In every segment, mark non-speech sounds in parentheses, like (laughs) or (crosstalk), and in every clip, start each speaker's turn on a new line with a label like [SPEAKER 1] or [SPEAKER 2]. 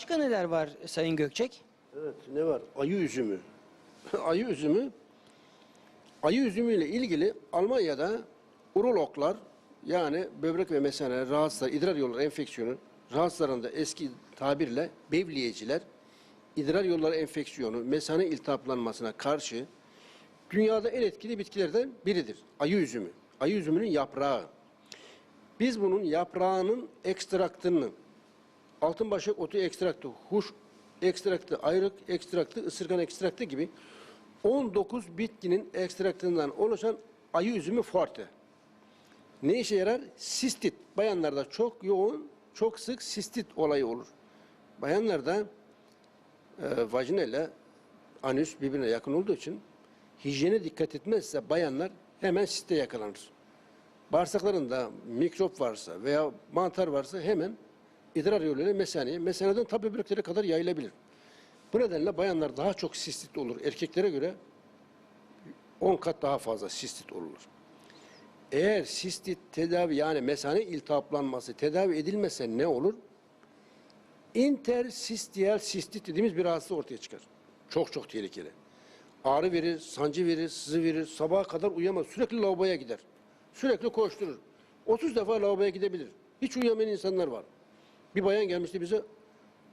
[SPEAKER 1] Başka neler var Sayın Gökçek?
[SPEAKER 2] Evet ne var? Ayı üzümü. (laughs) ayı üzümü ayı üzümüyle ilgili Almanya'da urologlar yani böbrek ve mesane rahatsızlar, idrar yolları enfeksiyonu rahatsızlarında eski tabirle bevliyeciler idrar yolları enfeksiyonu, mesane iltihaplanmasına karşı dünyada en etkili bitkilerden biridir. Ayı üzümü. Ayı üzümünün yaprağı. Biz bunun yaprağının ekstraktını altınbaşak otu ekstraktı, huş ekstraktı, ayrık ekstraktı, ısırgan ekstraktı gibi 19 bitkinin ekstraktından oluşan ayı üzümü forte. Ne işe yarar? Sistit. Bayanlarda çok yoğun, çok sık sistit olayı olur. Bayanlarda e, vajina ile anüs birbirine yakın olduğu için hijyene dikkat etmezse bayanlar hemen siste yakalanır. Bağırsaklarında mikrop varsa veya mantar varsa hemen idrar yoluyla mesaneye, mesaneden tabi böbreklere kadar yayılabilir. Bu nedenle bayanlar daha çok sistit olur. Erkeklere göre 10 kat daha fazla sistit olur. Eğer sistit tedavi yani mesane iltihaplanması tedavi edilmese ne olur? Intersistiyal sistit dediğimiz bir rahatsızlık ortaya çıkar. Çok çok tehlikeli. Ağrı verir, sancı verir, sızı verir. Sabaha kadar uyuyamaz. Sürekli lavaboya gider. Sürekli koşturur. 30 defa lavaboya gidebilir. Hiç uyuyamayan insanlar var. Bir bayan gelmişti bize.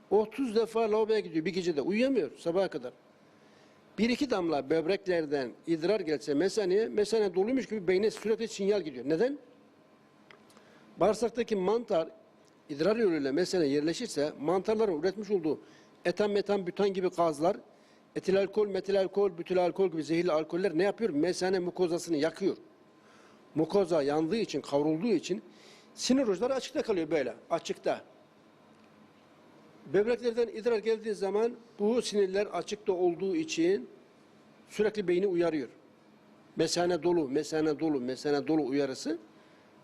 [SPEAKER 2] 30 defa lavaboya gidiyor bir gecede. Uyuyamıyor sabaha kadar. Bir iki damla böbreklerden idrar gelse mesaneye, mesane doluymuş gibi beyne sürekli sinyal gidiyor. Neden? Bağırsaktaki mantar idrar yoluyla mesene yerleşirse mantarların üretmiş olduğu etan, metan, bütan gibi gazlar etil alkol, metil alkol, bütil alkol gibi zehirli alkoller ne yapıyor? Mesane mukozasını yakıyor. Mukoza yandığı için, kavrulduğu için sinir uçları açıkta kalıyor böyle, açıkta. Böbreklerden idrar geldiği zaman bu sinirler açıkta olduğu için sürekli beyni uyarıyor. Mesane dolu, mesane dolu, mesane dolu uyarısı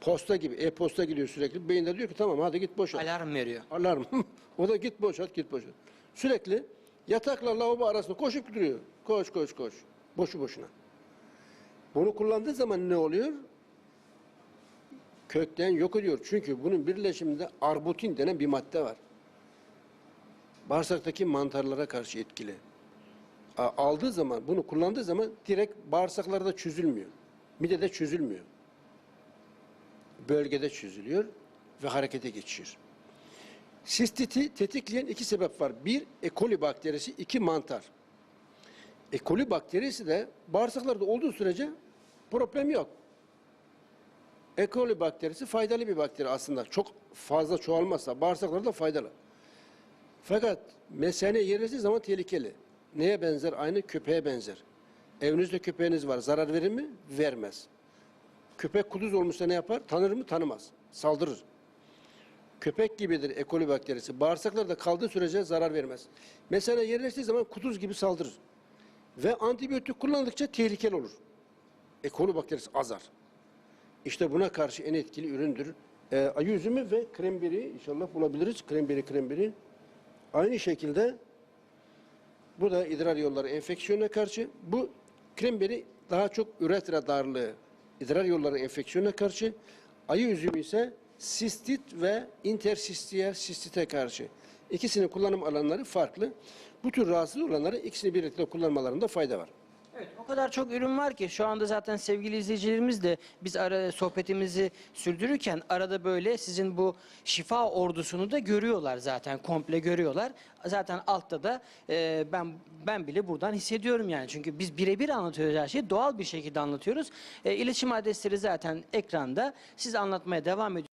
[SPEAKER 2] posta gibi, e-posta gidiyor sürekli. Beyinde diyor ki tamam hadi git boşalt.
[SPEAKER 1] Alarm veriyor.
[SPEAKER 2] Alarm. (laughs) o da git boşalt, git boşalt. Sürekli yatakla lavabo arasında koşup duruyor. Koş, koş, koş. Boşu boşuna. Bunu kullandığı zaman ne oluyor? Kökten yok ediyor. Çünkü bunun birleşiminde arbutin denen bir madde var. Bağırsaktaki mantarlara karşı etkili. Aldığı zaman, bunu kullandığı zaman direkt bağırsaklarda çözülmüyor. Midede çözülmüyor. Bölgede çözülüyor ve harekete geçiyor. Sistiti tetikleyen iki sebep var. Bir, E. coli bakterisi, iki mantar. E. coli bakterisi de bağırsaklarda olduğu sürece problem yok. E. coli bakterisi faydalı bir bakteri aslında. Çok fazla çoğalmazsa bağırsaklarda faydalı. Fakat mesane yerleştiği zaman tehlikeli. Neye benzer? Aynı köpeğe benzer. Evinizde köpeğiniz var. Zarar verir mi? Vermez. Köpek kuduz olmuşsa ne yapar? Tanır mı? Tanımaz. Saldırır. Köpek gibidir E. coli bakterisi. Bağırsaklarda kaldığı sürece zarar vermez. Mesela yerleştiği zaman kuduz gibi saldırır. Ve antibiyotik kullandıkça tehlikeli olur. E. coli bakterisi azar. İşte buna karşı en etkili üründür. E, ayı üzümü ve kremberi inşallah bulabiliriz. Kremberi kremberi. Aynı şekilde bu da idrar yolları enfeksiyonuna karşı. Bu kremberi daha çok üretra darlığı, idrar yolları enfeksiyonuna karşı. Ayı üzümü ise sistit ve intersistiyel sistite karşı. İkisinin kullanım alanları farklı. Bu tür rahatsız olanları ikisini birlikte kullanmalarında fayda var.
[SPEAKER 1] Evet, o kadar çok ürün var ki şu anda zaten sevgili izleyicilerimiz de biz ara sohbetimizi sürdürürken arada böyle sizin bu şifa ordusunu da görüyorlar zaten komple görüyorlar. Zaten altta da e, ben ben bile buradan hissediyorum yani çünkü biz birebir anlatıyoruz her şeyi doğal bir şekilde anlatıyoruz. E, iletişim adresleri zaten ekranda siz anlatmaya devam ediyorsunuz.